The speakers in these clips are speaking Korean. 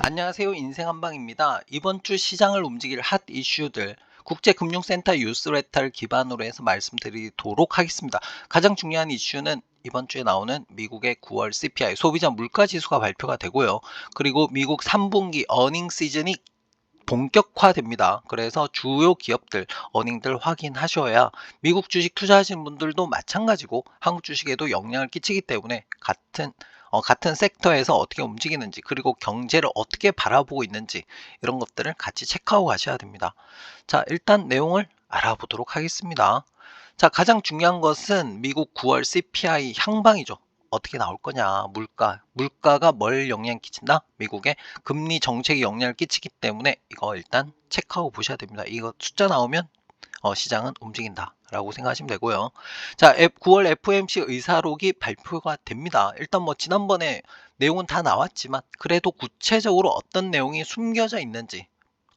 안녕하세요. 인생 한방입니다. 이번 주 시장을 움직일 핫 이슈들 국제금융센터 뉴스레터를 기반으로 해서 말씀드리도록 하겠습니다. 가장 중요한 이슈는 이번 주에 나오는 미국의 9월 CPI 소비자 물가 지수가 발표가 되고요. 그리고 미국 3분기 어닝 시즌이 본격화됩니다. 그래서 주요 기업들 어닝들 확인하셔야 미국 주식 투자하시는 분들도 마찬가지고 한국 주식에도 영향을 끼치기 때문에 같은 어, 같은 섹터에서 어떻게 움직이는지 그리고 경제를 어떻게 바라보고 있는지 이런 것들을 같이 체크하고 가셔야 됩니다. 자, 일단 내용을 알아보도록 하겠습니다. 자, 가장 중요한 것은 미국 9월 CPI 향방이죠. 어떻게 나올 거냐, 물가. 물가가 뭘 영향 끼친다? 미국의 금리 정책에 영향을 끼치기 때문에 이거 일단 체크하고 보셔야 됩니다. 이거 숫자 나오면 어, 시장은 움직인다. 라고 생각하시면 되고요. 자, 9월 FOMC 의사록이 발표가 됩니다. 일단 뭐 지난번에 내용은 다 나왔지만 그래도 구체적으로 어떤 내용이 숨겨져 있는지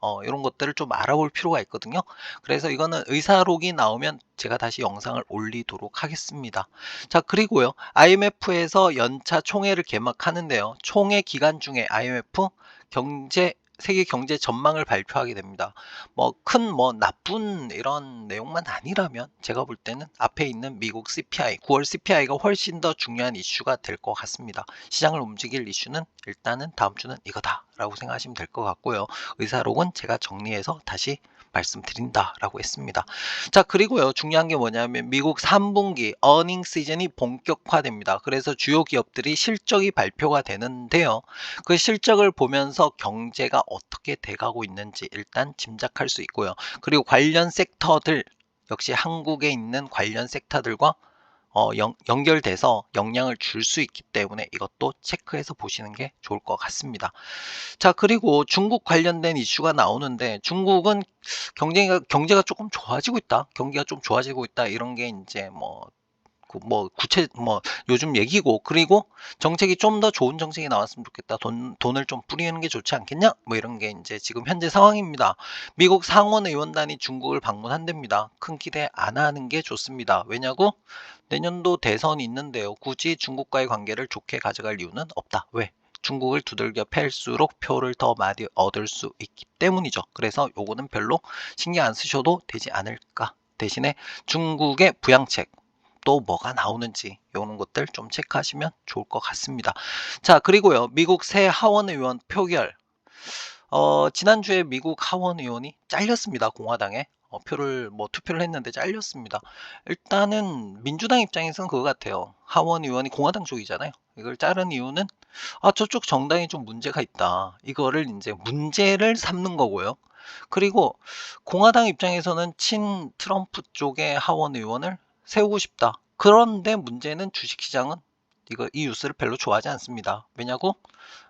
어, 이런 것들을 좀 알아볼 필요가 있거든요. 그래서 이거는 의사록이 나오면 제가 다시 영상을 올리도록 하겠습니다. 자, 그리고요. IMF에서 연차 총회를 개막하는데요. 총회 기간 중에 IMF 경제 세계 경제 전망을 발표하게 됩니다. 뭐큰뭐 나쁜 이런 내용만 아니라면 제가 볼 때는 앞에 있는 미국 CPI, 9월 CPI가 훨씬 더 중요한 이슈가 될 것 같습니다. 시장을 움직일 이슈는 일단은 다음 주는 이거다라고 생각하시면 될 것 같고요. 의사록은 제가 정리해서 다시 말씀드린다라고 했습니다. 자, 그리고요. 중요한 게 뭐냐면 미국 3분기 어닝 시즌이 본격화됩니다. 그래서 주요 기업들이 실적이 발표가 되는데요. 그 실적을 보면서 경제가 어떻게 돼가고 있는지 일단 짐작할 수 있고요. 그리고 관련 섹터들 역시 한국에 있는 관련 섹터들과 어, 연, 연결돼서 영향을 줄 수 있기 때문에 이것도 체크해서 보시는 게 좋을 것 같습니다. 자, 그리고 중국 관련된 이슈가 나오는데 중국은 경제가, 경제가 조금 좋아지고 있다. 경기가 좀 좋아지고 있다. 이런 게 이제 뭐, 뭐 구체 뭐 요즘 얘기고 그리고 정책이 좀 더 좋은 정책이 나왔으면 좋겠다. 돈 돈을 좀 뿌리는 게 좋지 않겠냐? 뭐 이런 게 이제 지금 현재 상황입니다. 미국 상원 의원단이 중국을 방문한답니다. 큰 기대 안 하는 게 좋습니다. 왜냐고? 내년도 대선이 있는데요. 굳이 중국과의 관계를 좋게 가져갈 이유는 없다. 왜? 중국을 두들겨 팰수록 표를 더 많이 얻을 수 있기 때문이죠. 그래서 요거는 별로 신경 안 쓰셔도 되지 않을까. 대신에 중국의 부양책 또 뭐가 나오는지 이런 것들 좀 체크하시면 좋을 것 같습니다. 자 그리고요 미국 새 하원 의원 표결 어, 지난주에 미국 하원 의원이 잘렸습니다 공화당에 어, 표를 뭐 투표를 했는데 잘렸습니다. 일단은 민주당 입장에서는 그거 같아요. 하원 의원이 공화당 쪽이잖아요. 이걸 자른 이유는 아 저쪽 정당이 좀 문제가 있다. 이거를 이제 문제를 삼는 거고요. 그리고 공화당 입장에서는 친 트럼프 쪽의 하원 의원을 세우고 싶다. 그런데 문제는 주식시장은 이거 이 뉴스를 별로 좋아하지 않습니다. 왜냐고?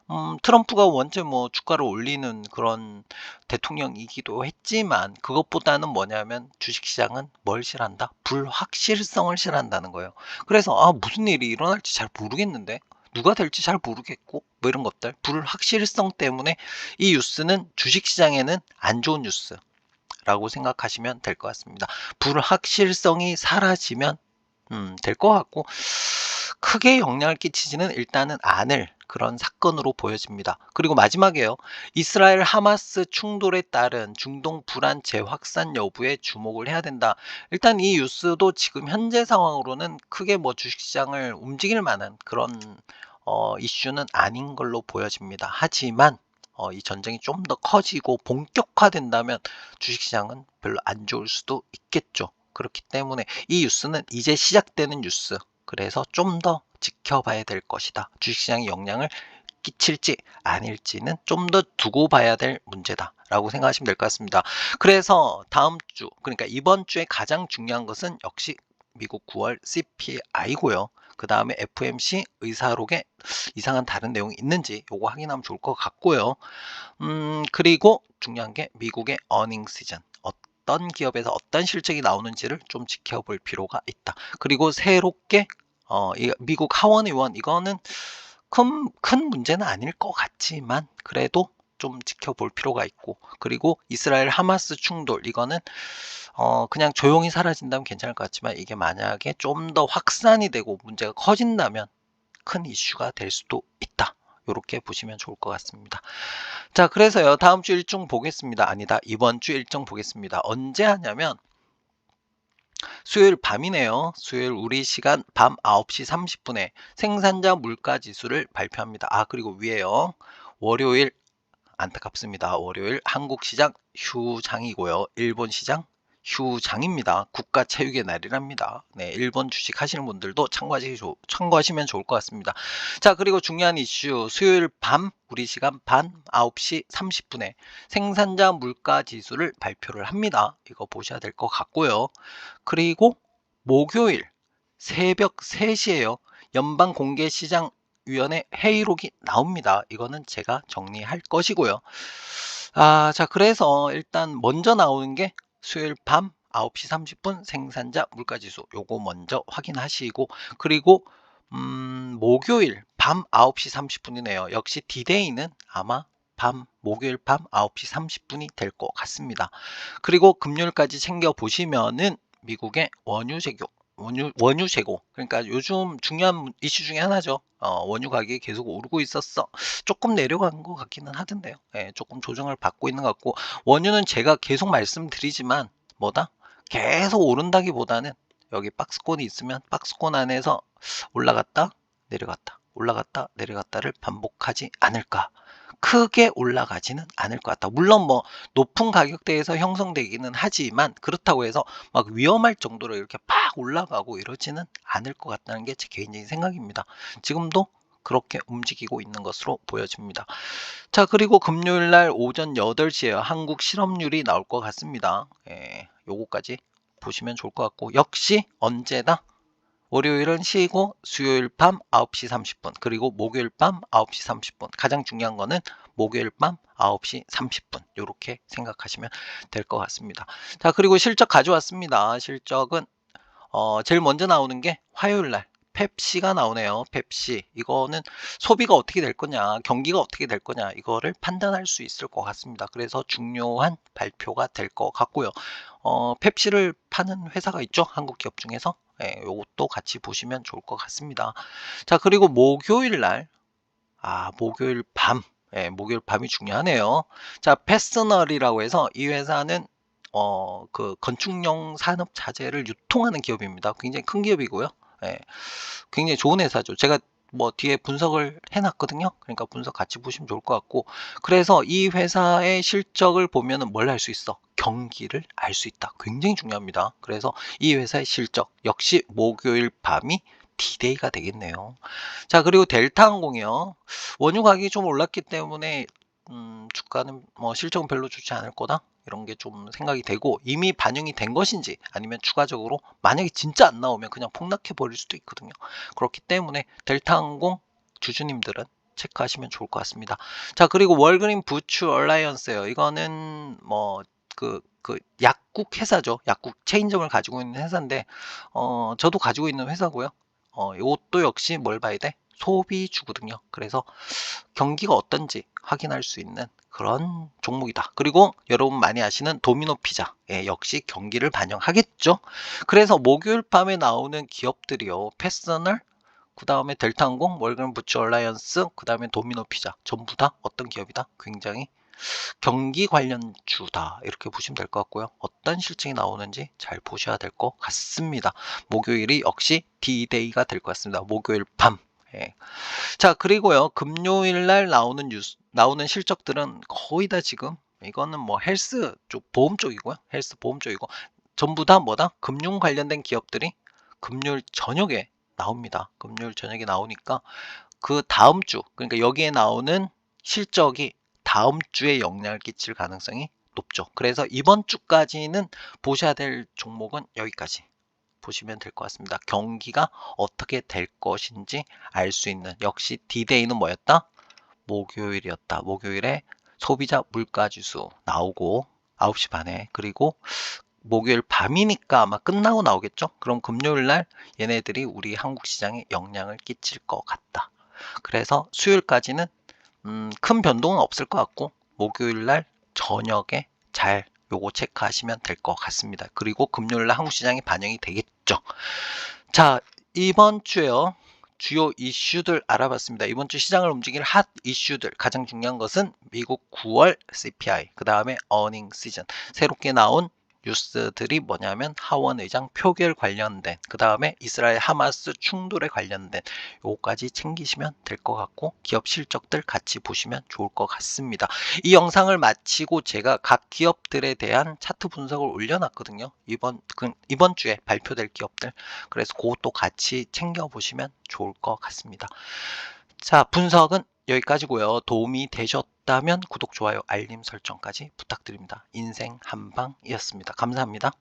음, 트럼프가 원체 뭐 주가를 올리는 그런 대통령이기도 했지만 그것보다는 뭐냐면 주식시장은 뭘 싫어한다? 불확실성을 싫어한다는 거예요. 그래서 아 무슨 일이 일어날지 잘 모르겠는데 누가 될지 잘 모르겠고 뭐 이런 것들 불확실성 때문에 이 뉴스는 주식시장에는 안 좋은 뉴스 라고 생각하시면 될 것 같습니다. 불확실성이 사라지면 음, 될 것 같고 크게 영향을 끼치지는 일단은 않을 그런 사건으로 보여집니다. 그리고 마지막에요. 이스라엘 하마스 충돌에 따른 중동 불안 재확산 여부에 주목을 해야 된다. 일단 이 뉴스도 지금 현재 상황으로는 크게 뭐 주식시장을 움직일 만한 그런 어, 이슈는 아닌 걸로 보여집니다. 하지만 어, 이 전쟁이 좀 더 커지고 본격화된다면 주식시장은 별로 안 좋을 수도 있겠죠. 그렇기 때문에 이 뉴스는 이제 시작되는 뉴스. 그래서 좀 더 지켜봐야 될 것이다. 주식시장에 영향을 끼칠지 아닐지는 좀 더 두고 봐야 될 문제다. 라고 생각하시면 될 것 같습니다. 그래서 다음 주, 그러니까 이번 주에 가장 중요한 것은 역시 미국 9월 CPI고요. 그 다음에 FMC 의사록에 이상한 다른 내용이 있는지 요거 확인하면 좋을 것 같고요. 음, 그리고 중요한 게 미국의 어닝 시즌. 어떤 기업에서 어떤 실적이 나오는지를 좀 지켜볼 필요가 있다. 그리고 새롭게 어, 이 미국 하원 의원 이거는 큰, 큰 문제는 아닐 것 같지만 그래도 좀 지켜볼 필요가 있고 그리고 이스라엘 하마스 충돌 이거는 어, 그냥 조용히 사라진다면 괜찮을 것 같지만 이게 만약에 좀 더 확산이 되고 문제가 커진다면 큰 이슈가 될 수도 있다. 이렇게 보시면 좋을 것 같습니다. 자, 그래서요. 다음 주 일정 보겠습니다. 아니다. 이번 주 일정 보겠습니다. 언제 하냐면 수요일 밤이네요. 수요일 우리 시간 밤 9시 30분에 생산자 물가 지수를 발표합니다. 아, 그리고 위에요. 월요일 안타깝습니다. 월요일 한국 시장 휴장이고요. 일본 시장 휴장입니다. 국가 체육의 날이랍니다. 네, 일본 주식 하시는 분들도 참고하시, 참고하시면 좋을 것 같습니다. 자, 그리고 중요한 이슈 수요일 밤 우리 시간 반 9시 30분에 생산자 물가 지수를 발표를 합니다. 이거 보셔야 될 것 같고요. 그리고 목요일 새벽 3시에요. 연방 공개 시장 위원회 회의록이 나옵니다. 이거는 제가 정리할 것이고요. 아, 자, 그래서 일단 먼저 나오는 게 수요일 밤 9시 30분 생산자 물가지수 요거 먼저 확인하시고 그리고 음, 목요일 밤 9시 30분이네요. 역시 디데이는 아마 밤 목요일 밤 9시 30분이 될 것 같습니다. 그리고 금요일까지 챙겨 보시면은 미국의 원유 재고 원유, 원유 재고 그러니까 요즘 중요한 이슈 중에 하나죠. 어, 원유 가격이 계속 오르고 있었어. 조금 내려간 것 같기는 하던데요. 예, 조금 조정을 받고 있는 것 같고 원유는 제가 계속 말씀드리지만 뭐다? 계속 오른다기보다는 여기 박스권이 있으면 박스권 안에서 올라갔다 내려갔다 올라갔다 내려갔다를 반복하지 않을까 크게 올라가지는 않을 것 같다. 물론 뭐 높은 가격대에서 형성되기는 하지만 그렇다고 해서 막 위험할 정도로 이렇게 팍 올라가고 이러지는 않을 것 같다는 게 제 개인적인 생각입니다. 지금도 그렇게 움직이고 있는 것으로 보여집니다. 자, 그리고 금요일 날 오전 8시에 한국 실업률이 나올 것 같습니다. 예, 요거까지 보시면 좋을 것 같고 역시 언제다 월요일은 쉬고 수요일 밤 9시 30분 그리고 목요일 밤 9시 30분 가장 중요한 거는 목요일 밤 9시 30분 이렇게 생각하시면 될 것 같습니다. 자 그리고 실적 가져왔습니다. 실적은 어, 제일 먼저 나오는 게 화요일 날 펩시가 나오네요. 펩시. 이거는 소비가 어떻게 될 거냐, 경기가 어떻게 될 거냐, 이거를 판단할 수 있을 것 같습니다. 그래서 중요한 발표가 될 것 같고요. 어, 펩시를 파는 회사가 있죠. 한국 기업 중에서. 예, 요것도 같이 보시면 좋을 것 같습니다. 자, 그리고 목요일 날, 아, 목요일 밤, 예, 목요일 밤이 중요하네요. 자, 패스널이라고 해서 이 회사는 어, 그 건축용 산업 자재를 유통하는 기업입니다. 굉장히 큰 기업이고요. 예, 굉장히 좋은 회사죠. 제가 뭐 뒤에 분석을 해놨거든요. 그러니까 분석 같이 보시면 좋을 것 같고 그래서 이 회사의 실적을 보면은 뭘할수 있어? 경기를 알 수 있다. 굉장히 중요합니다. 그래서 이 회사의 실적 역시 목요일 밤이 디데이가 되겠네요. 자 그리고 델타항공이요. 원유 가격이 좀 올랐기 때문에 음, 주가는 뭐 실적은 별로 좋지 않을 거다. 이런 게 좀 생각이 되고 이미 반영이 된 것인지 아니면 추가적으로 만약에 진짜 안 나오면 그냥 폭락해 버릴 수도 있거든요. 그렇기 때문에 델타항공 주주님들은 체크하시면 좋을 것 같습니다. 자 그리고 월그린 부츠 얼라이언스예요. 이거는 뭐그 그 약국 회사죠. 약국 체인점을 가지고 있는 회사인데 어 저도 가지고 있는 회사고요. 어 이것도 역시 뭘 봐야 돼? 소비주거든요. 그래서 경기가 어떤지 확인할 수 있는 그런 종목이다. 그리고 여러분 많이 아시는 도미노 피자 예, 역시 경기를 반영하겠죠. 그래서 목요일 밤에 나오는 기업들이요. 패스널, 그 다음에 델타항공, 월간 부츠 얼라이언스, 그 다음에 도미노 피자 전부 다 어떤 기업이다? 굉장히 경기 관련 주다 이렇게 보시면 될 것 같고요. 어떤 실증이 나오는지 잘 보셔야 될 것 같습니다. 목요일이 역시 D-Day가 될 것 같습니다. 목요일 밤. 예. 자 그리고요 금요일 날 나오는 뉴스 나오는 실적들은 거의 다 지금 이거는 뭐 헬스 쪽 보험 쪽이고요 헬스 보험 쪽이고 전부 다 뭐다 금융 관련된 기업들이 금요일 저녁에 나옵니다 금요일 저녁에 나오니까 그 다음 주 그러니까 여기에 나오는 실적이 다음 주에 영향을 끼칠 가능성이 높죠 그래서 이번 주까지는 보셔야 될 종목은 여기까지 보시면 될 것 같습니다. 경기가 어떻게 될 것인지 알 수 있는 역시 디데이는 뭐였다? 목요일이었다. 목요일에 소비자 물가지수 나오고 9시 반에 그리고 목요일 밤이니까 아마 끝나고 나오겠죠? 그럼 금요일 날 얘네들이 우리 한국 시장에 영향을 끼칠 것 같다. 그래서 수요일까지는 음, 큰 변동은 없을 것 같고 목요일 날 저녁에 잘 요거 체크하시면 될 것 같습니다. 그리고 금요일 날 한국 시장이 반영이 되겠죠. 자, 이번 주에요. 주요 이슈들 알아봤습니다. 이번 주 시장을 움직일 핫 이슈들 가장 중요한 것은 미국 9월 CPI, 그 다음에 어닝 시즌, 새롭게 나온 뉴스들이 뭐냐면 하원 의장 표결 관련된 그 다음에 이스라엘 하마스 충돌에 관련된 요거까지 챙기시면 될 것 같고 기업 실적들 같이 보시면 좋을 것 같습니다. 이 영상을 마치고 제가 각 기업들에 대한 차트 분석을 올려놨거든요. 이번 그, 이번 주에 발표될 기업들 그래서 그것도 같이 챙겨 보시면 좋을 것 같습니다. 자 분석은 여기까지고요. 도움이 되셨다면 구독, 좋아요, 알림 설정까지 부탁드립니다. 인생 한방이었습니다. 감사합니다.